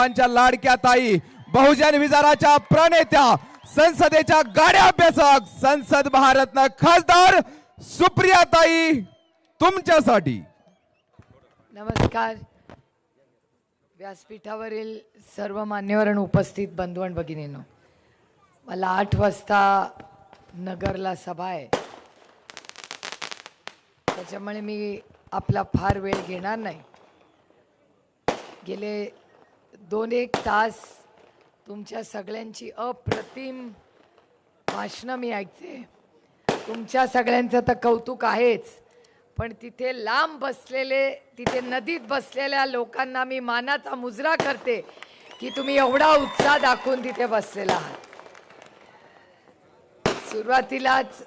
लाडक्या ताई बहुजन विचाराच्या प्रणेत्या संसदेच्या गाड्या अभ्यासक संसद भारतनं खासदार सुप्रिया ताई तुमच्यासाठी. नमस्कार. व्यासपीठावरील सर्व मान्यवर उपस्थित बंधू आणि भगिनींनो मला आठ वाजता नगरला सभा आहे. त्याच्यामुळे मी आपला फार वेळ घेणार नाही. गेले दोन एक तास तुमच्या सगळ्यांची अप्रतिम भाषणं मी ऐकते. तुमच्या सगळ्यांचं तर कौतुक आहेच पण तिथे लांब बसलेले तिथे नदीत बसलेल्या लोकांना मी मानाचा मुजरा करते की तुम्ही एवढा उत्साह दाखवून तिथे बसलेला आहात. सुरुवातीलाच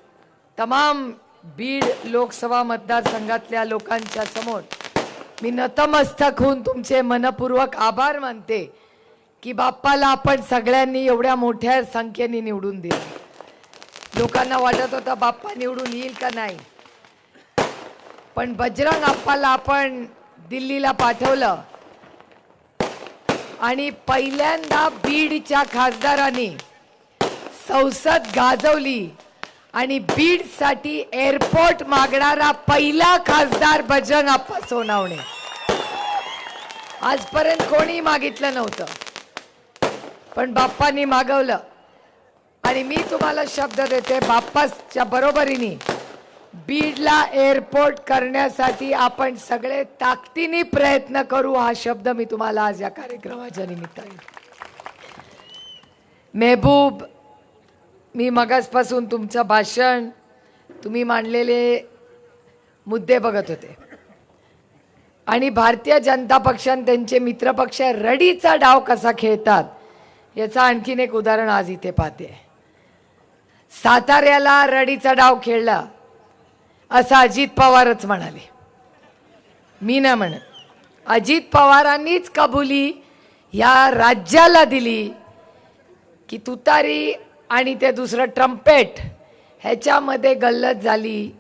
तमाम बीड लोकसभा मतदारसंघातल्या लोकांच्या समोर मी नतमस्तक होऊन तुमचे मनपूर्वक आभार मानते की बाप्पाला आपण सगळ्यांनी एवढ्या मोठ्या संख्येने निवडून दिलं. लोकांना वाटत होतं बाप्पा निवडून येईल का नाही. पण बजरंग आप्पाला आपण दिल्लीला पाठवलं. आणि पहिल्यांदा बीडच्या खासदारांनी संसद गाजवली. आणि बीडसाठी एअरपोर्ट मागणारा पहिला खासदार बजरंग अप्पा सोनावणे. आजपर्यंत कोणी मागितलं नव्हतं. पण बाप्पांनी मागवलं. आणि मी तुम्हाला शब्द देते बाप्पाच्या बरोबरीने बीडला एअरपोर्ट करण्यासाठी आपण सगळे ताकदीने प्रयत्न करू हा शब्द मी तुम्हाला आज या कार्यक्रमाच्या निमित्ताने. मेहबूब मी मगासपासून तुमचं भाषण तुम्ही मांडलेले मुद्दे बघत होते. आणि भारतीय जनता पक्षाने त्यांचे मित्रपक्ष रडीचा डाव कसा खेळतात याचं आणखीन एक उदाहरण आज इथे पाहते. साताऱ्याला रडीचा डाव खेळला असं अजित पवारच म्हणाले. मी ना म्हणत. अजित पवारांनीच कबुली या राज्याला दिली की तुतारी आणि ते दुसरं ट्रम्पेट ह्याच्यामध्ये गल्लत झाली.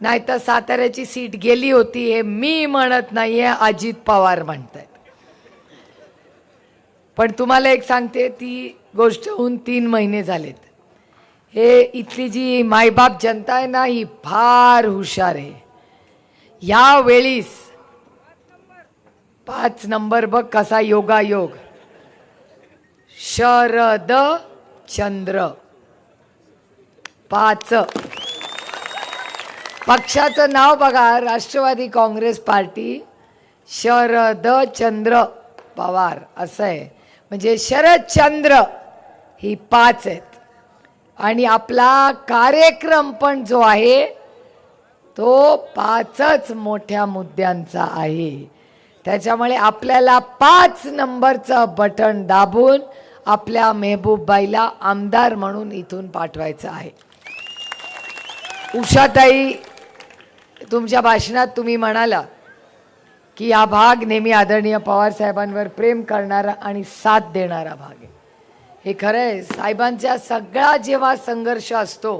नाहीतर साताऱ्याची सीट गेली होती हे मी म्हणत नाहीये अजित पवार म्हणतायत. पण तुम्हाला एक सांगते ती गोष्ट होऊन तीन महिने झालेत. हे इथली जी मायबाप जनता आहे ना ही फार हुशार आहे. या वेळीस पाच नंबर बघ कसा योगायोग. शरद चंद्र. पाच. पक्षाचं नाव बघा राष्ट्रवादी काँग्रेस पार्टी. शरद चंद्र पवार असं आहे. म्हणजे शरदचंद्र ही पाच आहेत. आणि आपला कार्यक्रम पण जो आहे तो पाचच मोठ्या मुद्द्यांचा आहे. त्याच्यामुळे आपल्याला पाच नंबरचं बटन दाबून आपल्या मेहबूबबाईला आमदार म्हणून इथून पाठवायचं आहे. उषाताई तुमच्या भाषणात तुम्ही म्हणाला की हा भाग नेहमी आदरणीय पवार साहेबांवर प्रेम करणारा आणि साथ देणारा भाग आहे. हे खरं आहे साहेबांचा सगळा जेव्हा संघर्ष असतो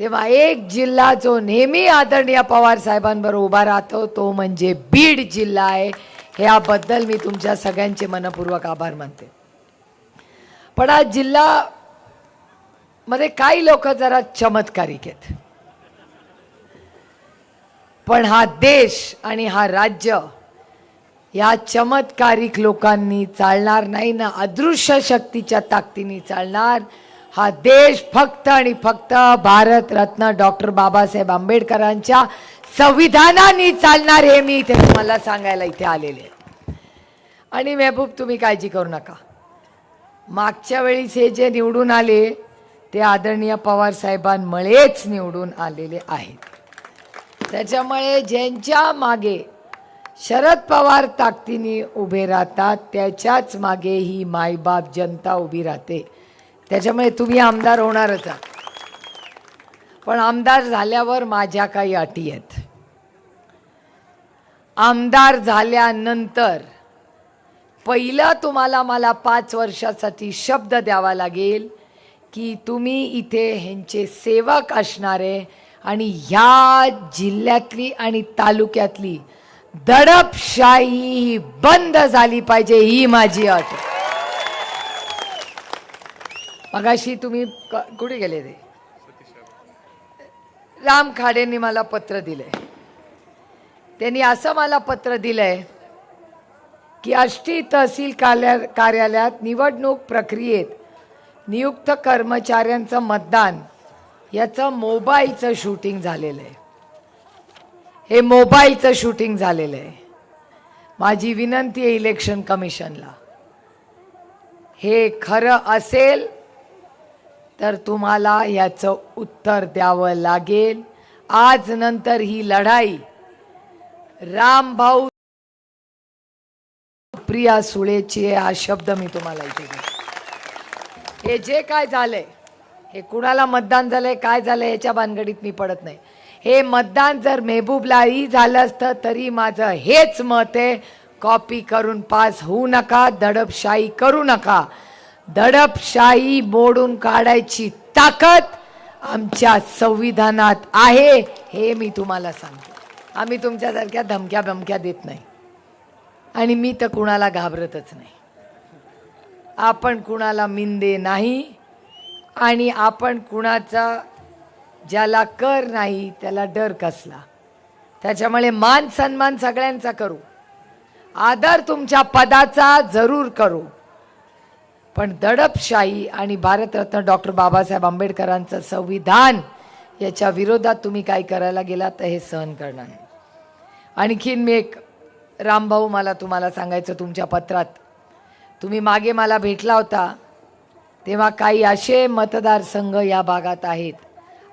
तेव्हा एक जिल्हा जो नेहमी आदरणीय पवार उभा राहतो तो म्हणजे बीड जिल्हा आहे. ह्याबद्दल मी तुमच्या सगळ्यांचे मनपूर्वक आभार मानते. पण आज जिल्हा मध्ये काही लोक जरा चमत्कारिक आहेत. पण हा देश आणि हा राज्य या चमत्कारिक लोकांनी चालणार नाही ना अदृश्य शक्तीच्या ताकदीने चालणार. हा देश फक्त आणि फक्त भारतरत्न डॉक्टर बाबासाहेब आंबेडकरांच्या संविधानाने चालणार हे मी इथे तुम्हाला सांगायला इथे आलेले आणि मेहबूब तुम्ही काळजी करू नका. मागच्या वेळीस हे जे निवडून आले ते आदरणीय पवार साहेबांमुळेच निवडून आलेले आहेत. त्याच्यामुळे ज्यांच्या मागे शरद पवार ताकदीने उभे राहतात त्याच्याच मागे ही मायबाप जनता उभी राहते. त्याच्यामुळे तुम्ही आमदार होणारच आहात. पण आमदार झाल्यावर माझ्या काही अटी आहेत. आमदार झाल्यानंतर पहिलं तुम्हाला मला पाच वर्षासाठी शब्द द्यावा लागेल की तुम्ही इथे ह्यांचे सेवक असणारे आणि ह्या जिल्ह्यातली आणि तालुक्यातली दडपशाही ही बंद झाली पाहिजे ही माझी अट. मगाशी तुम्ही क- कुठे गेले ते राम खाडेंनी मला पत्र दिलंय. त्यांनी असं मला पत्र दिलंय की आष्टी तहसील कार्या कार्यालयात निवडणूक प्रक्रियेत नियुक्त कर्मचाऱ्यांचं मतदान याचं मोबाईलचं शूटिंग झालेलं आहे. हे मोबाईलचं शूटिंग झालेलं आहे. माझी विनंती आहे इलेक्शन कमिशनला. हे खरं असेल तर तुम्हाला याचं उत्तर द्यावं लागेल. आज नंतर ही लढाई रामभाऊ प्रिया सुळेची आहे, हा शब्द मी तुम्हाला इथे हे जे काय झालंय हे कुणाला मतदान झालंय काय झालंय याच्या भानगडीत मी पडत नाही. हे मतदान जर मेहबूबलाही झालं असतं तरी माझं हेच मत आहे कॉपी करून पास होऊ नका दडपशाही करू नका. दडपशाही मोडून काढायची ताकद आमच्या संविधानात आहे हे मी तुम्हाला सांगतो. आम्ही तुमच्यासारख्या धमक्या बमक्या देत नाही. आणि मी तर कुणाला घाबरतच नाही. आपण कुणाला मिंदे नाही आणि आपण कुणाचा ज्याला कर नाही त्याला डर कसला? त्याच्यामुळे मान सन्मान सगळ्यांचा करू. आदर तुमच्या पदाचा जरूर करू. पण दडपशाही आणि भारतरत्न डॉक्टर बाबासाहेब आंबेडकरांचं संविधान याच्या विरोधात तुम्ही काय करायला गेलात तर हे सहन करणार आणखीन मी एक रामभाऊ मला तुम्हाला सांगायचं तुमच्या पत्रात. तुम्ही मागे मला भेटला होता तेव्हा काही असे मतदारसंघ या भागात आहेत.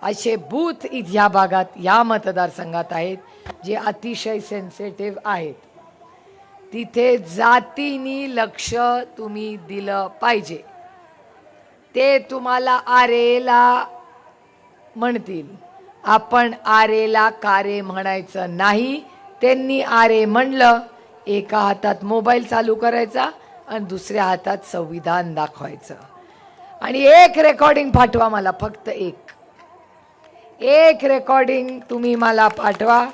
असे बूथ इथ या भागात या मतदारसंघात आहेत जे अतिशय सेन्सिटिव्ह आहेत. तिथे जातीनी लक्ष तुम्ही दिलं पाहिजे. ते तुम्हाला आरेला म्हणतील. आपण आरेला कारे म्हणायचं नाही. त्यांनी आरे म्हणलं एका हातात मोबाईल चालू करायचा आणि दुसऱ्या हातात संविधान दाखवायचं. आणि एक रेकॉर्डिंग पाठवा मला फक्त एक. एक रेकॉर्डिंग तुम्ही मला पाठवा.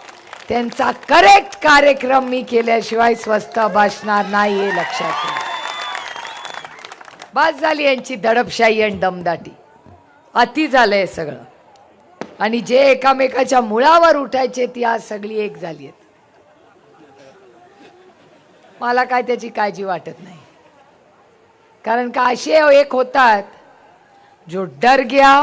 त्यांचा करेक्ट कार्यक्रम मी केल्याशिवाय स्वस्त भासणार नाही हे लक्षात ठेवा. बस झाली यांची दडपशाही आणि दमदाटी. अति झालंय सगळं. आणि जे एकामेकाच्या मुळावर उठायचे ती आज सगळी एक झाली आहेत. मला काय त्याची काळजी वाटत नाही. कारण का असे एक होतात जो डर गया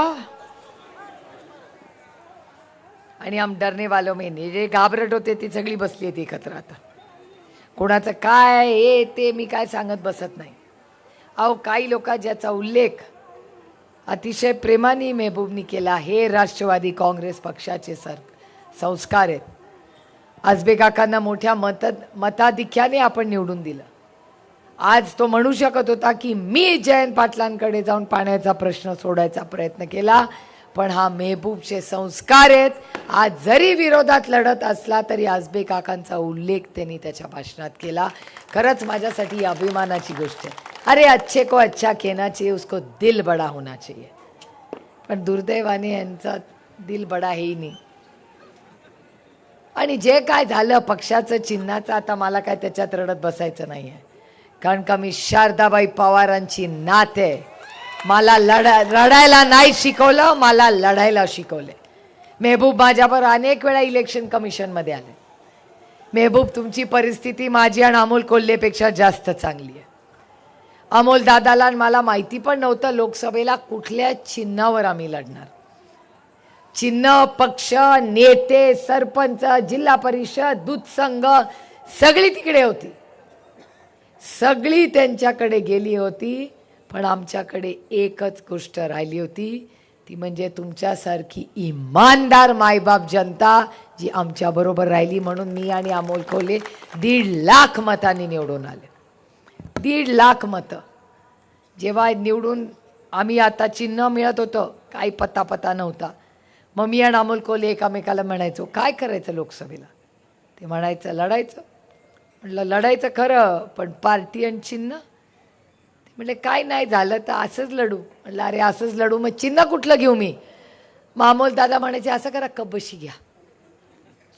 आणि आम डरने वालो मेने जे घाबरट होते ती सगळी बसली आहेत एकत्र आता. कोणाचं काय हे ते मी काय सांगत बसत नाही. अहो काही लोक ज्याचा उल्लेख अतिशय प्रेमाने मेहबूबनी केला हे राष्ट्रवादी काँग्रेस पक्षाचे सर संस्कार आहेत. आजबे काकांना मोठ्या मत मताधिक्याने आपण निवडून दिलं. आज तो म्हणू शकत होता की मी जयंत पाटलांकडे जाऊन पाण्याचा प्रश्न सोडायचा प्रयत्न केला पण हा मेहबूबचे संस्कार आहेत. आज जरी विरोधात लढत असला तरी आजबे काकांचा उल्लेख त्यांनी त्याच्या भाषणात केला. खरंच माझ्यासाठी अभिमानाची गोष्ट आहे. अरे अच्छे को अच्छा कहना चाहिए उसको दिल बड़ा होना चाहिए. पण दुर्दैवाने यांचा दिल बडा हेही नाही. आणि जे काय झालं पक्षाचं चिन्हाचं आता मला काय त्याच्यात रडत बसायचं नाही आहे कारण का मी शारदाबाई पवारांची नात. आहे मला लढा रडायला नाही शिकवलं मला लढायला शिकवले. मेहबूब माझ्यावर अनेक वेळा इलेक्शन कमिशनमध्ये आले. मेहबूब तुमची परिस्थिती माझी आणि अमोल कोल्हेपेक्षा जास्त चांगली आहे. अमोल दादाला आणि मला माहिती पण नव्हतं लोकसभेला कुठल्या चिन्हावर आम्ही लढणार. चिन्ह पक्ष नेते सरपंच जिल्हा परिषद दूध संघ सगळी तिकडे होती. सगळी त्यांच्याकडे गेली होती पण आमच्याकडे एकच गोष्ट राहिली होती ती म्हणजे तुमच्यासारखी इमानदार मायबाप जनता जी आमच्याबरोबर राहिली म्हणून मी आणि अमोल खोले दीड लाख मतांनी निवडून आले. दीड लाख मतं. जेव्हा निवडून आम्ही आता चिन्ह मिळत होतं काही पत्ता पत्ता नव्हता. मग मी आणि अमोल कोली एकामेकाला म्हणायचो काय करायचं लोकसभेला? ते म्हणायचं लढायचं. म्हटलं लढायचं खरं पण पार्टी आणि चिन्ह? ते म्हटले काय नाही झालं तर असंच लढू. म्हटलं अरे असंच लढू मग चिन्ह कुठलं घेऊ मी? मग अमोल दादा म्हणायचे असं करा कब्बशी घ्या.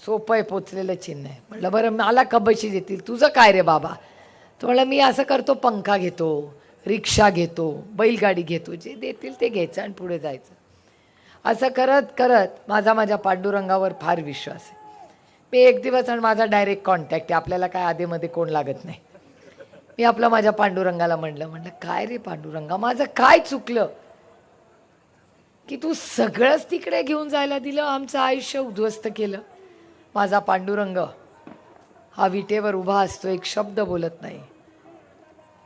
सोपं आहे पोचलेलं चिन्ह आहे. म्हटलं बरं मला कबशी देतील. तुझं काय रे बाबा? तो म्हटलं मी असं करतो पंखा घेतो रिक्षा घेतो बैलगाडी घेतो जे देतील ते घ्यायचं आणि पुढे जायचं. असं करत करत माझा माझ्या पांडुरंगावर फार विश्वास आहे. मी एक दिवस आणि माझा डायरेक्ट कॉन्टॅक्ट आहे. आपल्याला काय आधीमध्ये कोण लागत नाही. मी आपलं माझ्या पांडुरंगाला म्हणलं म्हणलं काय रे पांडुरंगा माझं काय चुकलं? की तू सगळंच तिकडे घेऊन जायला दिलं आमचं आयुष्य उद्ध्वस्त केलं. माझा पांडुरंग हा विटेवर उभा असतो एक शब्द बोलत नाही.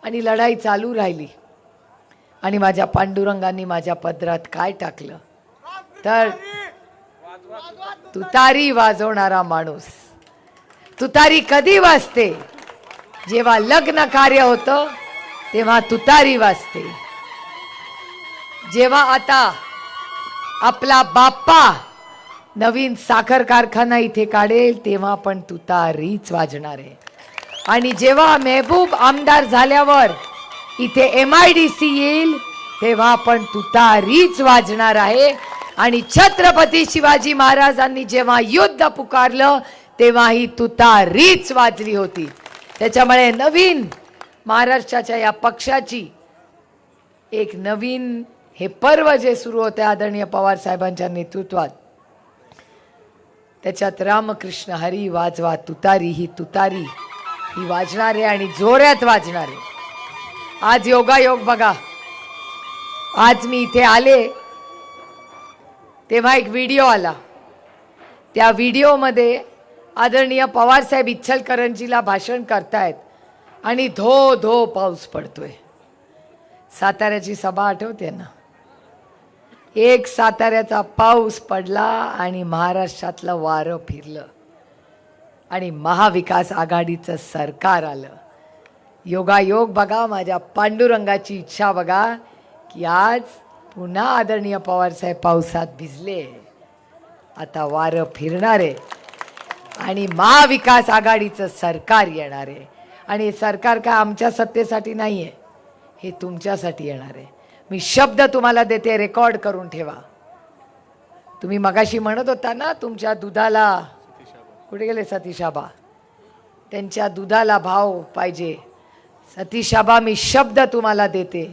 आणि लढाई चालू राहिली. आणि माझ्या पांडुरंगांनी माझ्या पदरात काय टाकलं? तर तुतारी वाजवणारा माणूस. तुतारी कधी वाजते? जेव्हा लग्न कार्य होतं तेव्हा तुतारी वाजते. जेव्हा आता आपला बाप्पा नवीन साखर कारखाना इथे काढेल तेव्हा पण तुतारीच वाजणार आहे. आणि जेव्हा मेहबूब आमदार झाल्यावर इथे एम आय डी सी येईल तेव्हा पण तुतारीच वाजणार आहे. आणि छत्रपती शिवाजी महाराजांनी जेव्हा युद्ध पुकारलं तेव्हा ही तुतारीच वाजली होती. त्याच्यामुळे नवीन महाराष्ट्राच्या या पक्षाची एक नवीन हे पर्व जे सुरू होते आदरणीय पवार साहेबांच्या नेतृत्वात त्याच्यात रामकृष्ण हरी वाजवा तुतारी ही तुतारी ही वाजणारे आणि जोऱ्यात वाजणारे. आज योगायोग बघा. आज मी इथे आले तेव्हा एक व्हिडिओ आला. त्या व्हिडिओमध्ये आदरणीय पवारसाहेब इच्छलकरंजीला भाषण करतायत आणि धो धो पाऊस पडतोय. साताऱ्याची सभा आठवते ना? एक साताऱ्याचा पाऊस पडला आणि महाराष्ट्रातलं वारं फिरलं आणि महाविकास आघाडीचं सरकार आलं. योगायोग बघा माझ्या पांडुरंगाची इच्छा बघा की आज पुन्हा आदरणीय पवारसाहेब पावसात भिजले. आता वारं फिरणार. आहे आणि महाविकास आघाडीचं सरकार येणार. आहे आणि सरकार काय आमच्या सत्तेसाठी नाही आहे हे तुमच्यासाठी येणार. आहे मी शब्द तुम्हाला देते रेकॉर्ड करून ठेवा. तुम्ही मगाशी म्हणत होता ना तुमच्या दुधाला. कुठे गेले सतीशाबा त्यांच्या दुधाला भाव पाहिजे. सतीशाबा मी शब्द तुम्हाला देते.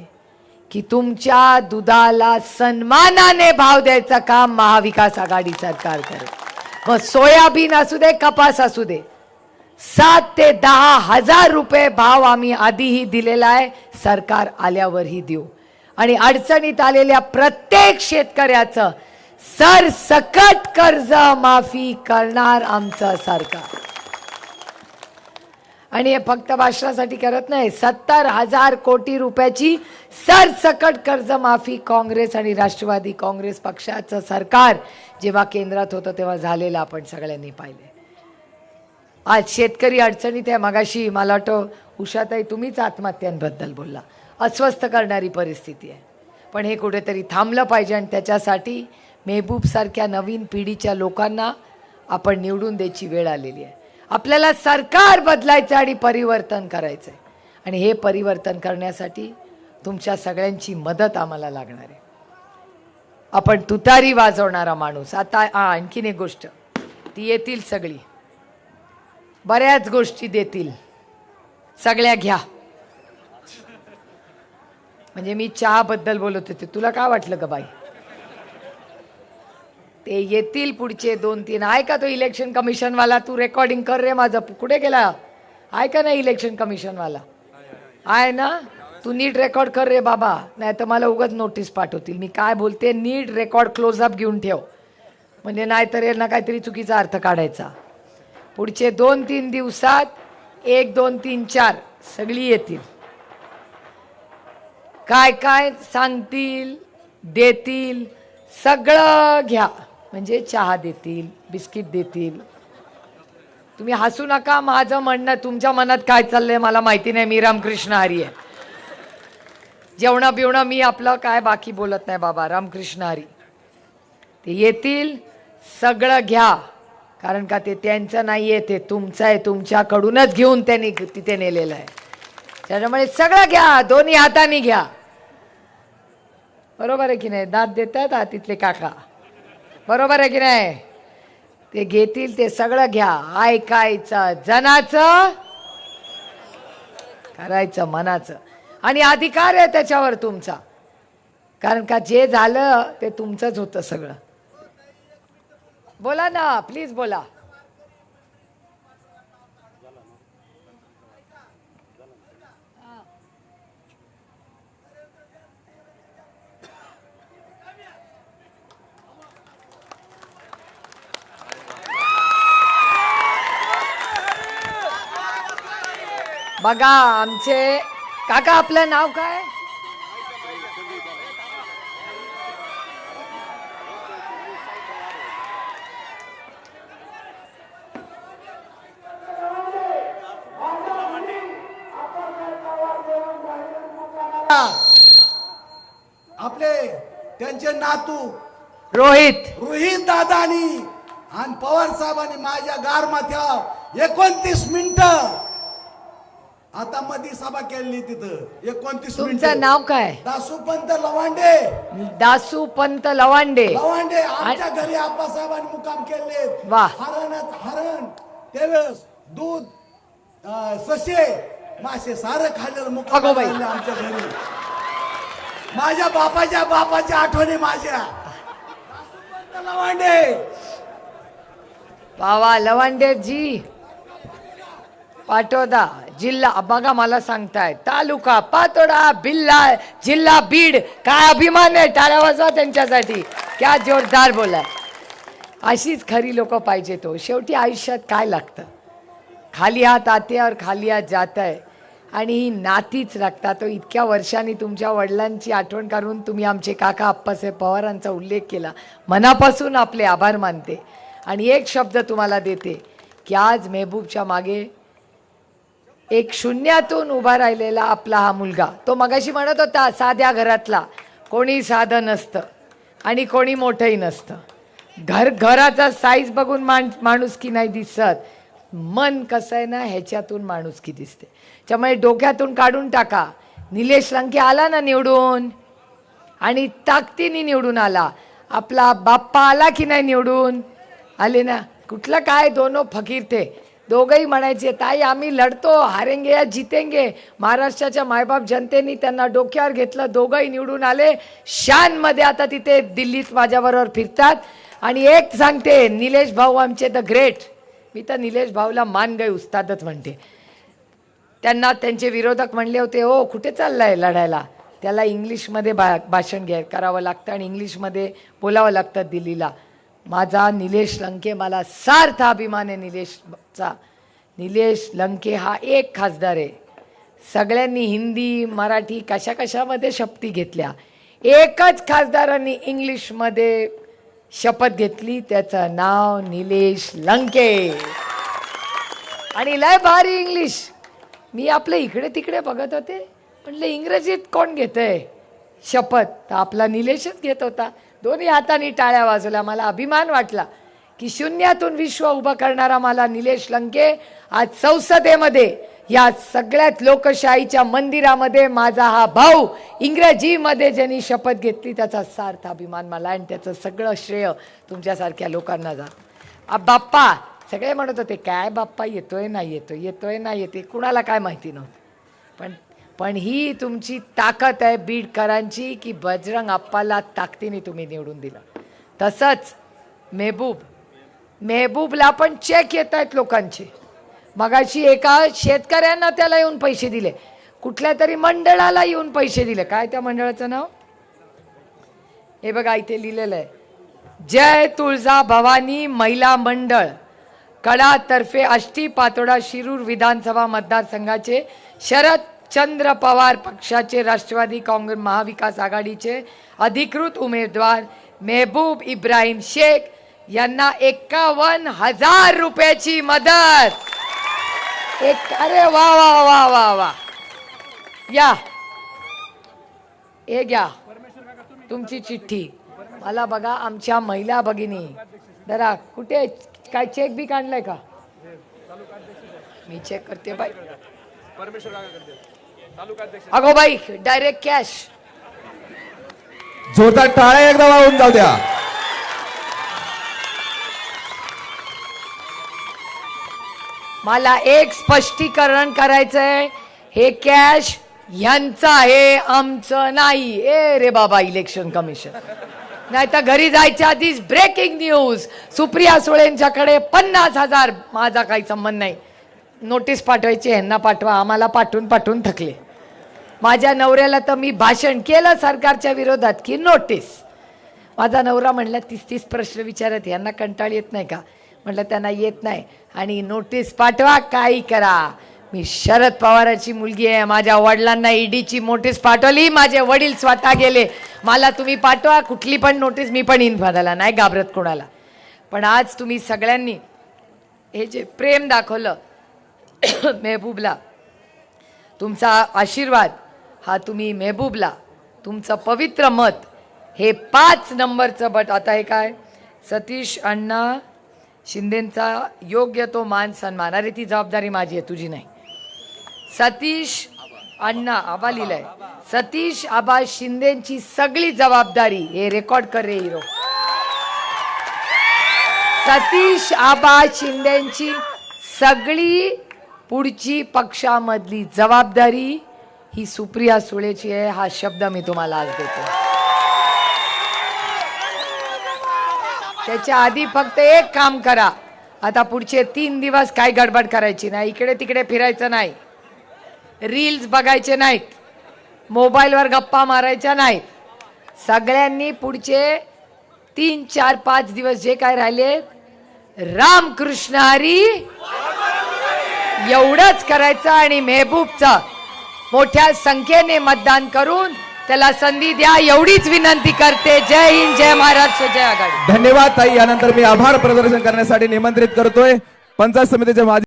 की तुमच्या दुधाला सन्मानाने भाव द्यायचं काम महाविकास आघाडी सरकार करत मग सोयाबीन असू दे कपास असू दे सात ते दहा हजार रुपये भाव आम्ही आधीही दिलेला आहे सरकार आल्यावरही देऊ. आणि अडचणीत आलेल्या प्रत्येक शेतकऱ्याचं सरसकट कर्ज माफी करणार आमचं सरकार. आणि हे फक्त भाषणासाठी करत नाही सत्तर हजार कोटी रुपयाची सरसकट कर्जमाफी काँग्रेस आणि राष्ट्रवादी काँग्रेस पक्षाचं सरकार जेव्हा केंद्रात होतं तेव्हा झालेलं आपण सगळ्यांनी पाहिले आज शेतकरी अडचणीत आहे मगाशी मला वाटतं उषाताई तुम्हीच आत्महत्यांबद्दल बोलला. अस्वस्थ करणारी परिस्थिती आहे. पण हे कुठेतरी थांबलं पाहिजे आणि त्याच्यासाठी मेहबूबसारख्या नवीन पिढीच्या लोकांना आपण निवडून द्यायची वेळ आलेली आहे. आपल्याला सरकार बदलायचं आणि परिवर्तन करायचं आहे आणि हे परिवर्तन करण्यासाठी तुमच्या सगळ्यांची मदत आम्हाला लागणार आहे. आपण तुतारी वाजवणारा माणूस. आता हा, आणखीन एक गोष्ट. ती येतील सगळी. बऱ्याच गोष्टी देतील. सगळ्या घ्या. म्हणजे मी चहाबद्दल बोलत होते. तुला काय वाटलं ग बाई? ते येतील पुढचे दोन तीन. आहे का तो इलेक्शन कमिशनवाला तू रेकॉर्डिंग कर रे माझं. कुठे गेला? आहे का नाही इलेक्शन कमिशनवाला आहे ना? तू नीट रेकॉर्ड कर रे बाबा. नाही तर मला उगाच नोटीस पाठवतील. मी काय बोलते? नीट रेकॉर्ड क्लोजअप घेऊन ठेव. म्हणजे नाहीतर यांना काहीतरी चुकीचा अर्थ काढायचा. पुढचे दोन तीन दिवसात एक दोन तीन चार सगळी येतील. काय काय सांगतील देतील सगळं घ्या. म्हणजे चहा देतील बिस्किट देतील. तुम्ही हसू नका माझं म्हणणं तुमच्या मनात काय चाललंय मला माहिती नाही मी रामकृष्ण हरी आहे. जेवणं बिवणं मी आपलं काय बाकी बोलत नाही बाबा रामकृष्ण हरी. ते येतील सगळं घ्या. कारण का ते त्यांचं नाही आहे ते तुमचं आहे तुमच्याकडूनच घेऊन त्यांनी तिथे नेलेलं आहे. त्याच्यामुळे सगळं घ्या दोन्ही हाताने घ्या. बरोबर आहे की नाही? दात देतात हा तिथले काका. बरोबर आहे की नाही? ते घेतील ते सगळं घ्या. ऐकायचं जनाचं करायचं मनाचं. आणि अधिकार आहे त्याच्यावर तुमचा. कारण का जे झालं ते तुमचंच होतं सगळं. बोला ना प्लीज बोला. बघा आमचे काका आपलं नाव काय? आपले त्यांचे नातू रोहित. रोहित दादानी आणि पवार साहेबांनी माझ्या गार माथ्या एकोणतीस मिनिट आता मध्ये सभा केली तिथं. एकोणतीस तुमचं नाव काय? दासूपंत लवांडे. दासू पंत लवांडे लवांडे आमच्या घरी आप्पासाहेबांनी मुकाम केले वाह. हरण हरण. त्यावेळेस दूध ससे मासे सारं खाल्लेलं मुकाम अगो बाई. केले आमच्या घरी. माझ्या बापाच्या बापाच्या आठवणी माझ्या. दासूपंत लवांडे. बाबा लवांडे जी पाटोदा जिल्हा बघा मला सांगताय. तालुका पातोडा बिल्ला जिल्हा बीड. काय अभिमान आहे टाळ्या वाजवा त्यांच्यासाठी. क्या जोरदार बोला अशीच खरी लोक पाहिजे तो. शेवटी आयुष्यात काय लागतं? खाली हात आत्यावर खाली हात जात आहे आणि ही नातीच राखता तो इतक्या वर्षांनी तुमच्या वडिलांची आठवण करून तुम्ही आमचे काका आप्पासाहेब पवारांचा उल्लेख केला. मनापासून आपले आभार मानते. आणि एक शब्द तुम्हाला देते की आज मेहबूबच्या मागे एक शून्यातून उभा राहिलेला आपला हा मुलगा. तो मगाशी म्हणत होता साध्या घरातला. कोणी साधं नसतं आणि कोणी मोठंही नसतं. घर घराचा साईज बघून माण माणूस की नाही दिसत. मन कसं आहे ना ह्याच्यातून माणूस की दिसते. त्यामुळे डोक्यातून काढून टाका. निलेश लंके आला ना निवडून? आणि ताकदीने निवडून आला. आपला बाप्पा आला की नाही निवडून? आले ना. कुठलं काय? दोनो फकीर थे दोघंही म्हणायचे ताई आम्ही लढतो हारेंगे या जितेंगे. महाराष्ट्राच्या मायबाप जनतेनी त्यांना डोक्यावर घेतलं दोघंही निवडून आले. शानमध्ये आता तिथे दिल्लीत माझ्याबरोबर फिरतात. आणि एक सांगते निलेश भाऊ आमचे द ग्रेट. मी तर निलेश भाऊला मान गई उस्तादच म्हणते. त्यांना त्यांचे विरोधक म्हणले होते ओ कुठे चाललाय लढायला? त्याला इंग्लिशमध्ये बा भाषण घ्या करावं लागतं आणि इंग्लिशमध्ये बोलावं लागतं दिल्लीला. माझा निलेश लंके मला सार्थ अभिमान आहे निलेशचा. निलेश लंके हा एक खासदार आहे. सगळ्यांनी हिंदी मराठी कशा कशामध्ये शपथी घेतल्या? एकच खासदारांनी इंग्लिशमध्ये शपथ घेतली त्याचं नाव निलेश लंके. आणि लय भारी इंग्लिश. मी आपलं इकडे तिकडे बघत होते म्हटलं इंग्रजीत कोण घेतंय? शपथ. तर आपला निलेशच घेत होता. दोन्ही हाताने टाळ्या वाजवल्या. मला अभिमान वाटला की शून्यातून विश्व उभं करणारा मला निलेश लंके आज संसदेमध्ये या सगळ्यात लोकशाहीच्या मंदिरामध्ये माझा हा भाऊ इंग्रजीमध्ये ज्यांनी शपथ घेतली त्याचा सार्थ अभिमान मला आणि त्याचं सगळं श्रेय तुमच्यासारख्या लोकांना जा. बाप्पा सगळे म्हणत होते काय बाप्पा येतोय नाही येतोय येतोय नाही येते कुणाला काय माहिती नव्हतं. पण पण ही तुमची ताकद आहे बीडकरांची की बजरंग अप्पाला ताकदीने तुम्ही निवडून दिलं. तसंच मेहबूब. मेहबूबला पण चेक येत आहेत लोकांचे. मगाशी एका शेतकऱ्यांना त्याला येऊन पैसे दिले. कुठल्या तरी मंडळाला येऊन पैसे दिले. काय त्या मंडळाचं नाव? हे बघा इथे लिहिलेलं आहे. जय तुळजा भवानी महिला मंडळ. कडातर्फे आष्टी पातोडा शिरूर विधानसभा मतदारसंघाचे शरद चंद्र पवार पक्षाचे राष्ट्रवादी काँग्रेस महाविकास आघाडीचे अधिकृत उमेदवार मेहबूब इब्राहिम शेख यांना एकावन्न हजार रुपयाची मदत. एक अरे वा वा वा वा वा. या. हे घ्या. तुमची चिठ्ठी. मला बघा आमच्या महिला भगिनी. जरा कुठे काय चेक बी काढलाय का? मी चेक करते बाई. अगो बाई डायरेक्ट कॅश जोरदार टाळ्या एकदा वाळून जाऊ द्या. मला एक स्पष्टीकरण करायचंय. हे कॅश यांचं आहे आमचं नाही. ए रे बाबा इलेक्शन कमिशन नाही तर घरी जायच्या आधीच ब्रेकिंग न्यूज सुप्रिया सुळेंच्याकडे पन्नास हजार माझा काही संबंध नाही. नोटीस पाठवायची ह्यांना पाठवा. आम्हाला पाठवून पाठवून थकले. माझ्या नवऱ्याला तर मी भाषण केलं सरकारच्या विरोधात की नोटीस माझा नवरा म्हणला तीस तीस प्रश्न विचारत यांना कंटाळ येत नाही का? म्हटलं त्यांना येत नाही. आणि नोटीस पाठवा काही करा. मी शरद पवाराची मुलगी आहे. माझ्या वडिलांना ईडीची नोटीस पाठवली. माझे वडील स्वतः गेले. मला तुम्ही पाठवा. कुठली पण नोटीस मी पण येईन फादाला नाही घाबरत कोणाला. पण आज तुम्ही सगळ्यांनी हे जे प्रेम दाखवलं मेहबूबला तुमचा आशीर्वाद हा तुम्ही मेहबूबला तुमचं पवित्र मत. हे पाच नंबरचं बट आता हे काय? सतीश अण्णा शिंदेंचा योग्य तो मान सन्मान. अरे ती जबाबदारी माझी आहे तुझी नाही. सतीश अण्णा आबा लिहिलंय. सतीश आबा शिंदेची सगळी जबाबदारी हे रेकॉर्ड कर रे हिरो. सतीश आबा शिंदेची सगळी पुढची पक्षामधली जबाबदारी ही सुप्रिया सुळेची आहे हा शब्द मी तुम्हाला आज देतो. त्याच्या आधी फक्त एक काम करा. आता पुढचे तीन दिवस काय गडबड करायची नाही. इकडे तिकडे फिरायचं नाही. रील्स बघायचे नाहीत. मोबाईलवर गप्पा मारायच्या नाहीत. सगळ्यांनी पुढचे तीन चार पाच दिवस जे काय राहिले रामकृष्ण हरी एवढंच करायचं आणि मेहबूबचं. मोठ्या संख्येने मतदान करून त्याला संधी द्या एवढीच विनंती करते. जय हिंद जय महाराष्ट्र जय आघाडी. धन्यवाद ताई. यानंतर मी आभार प्रदर्शन करण्यासाठी निमंत्रित करतोय. पंचायत समितीचे माजी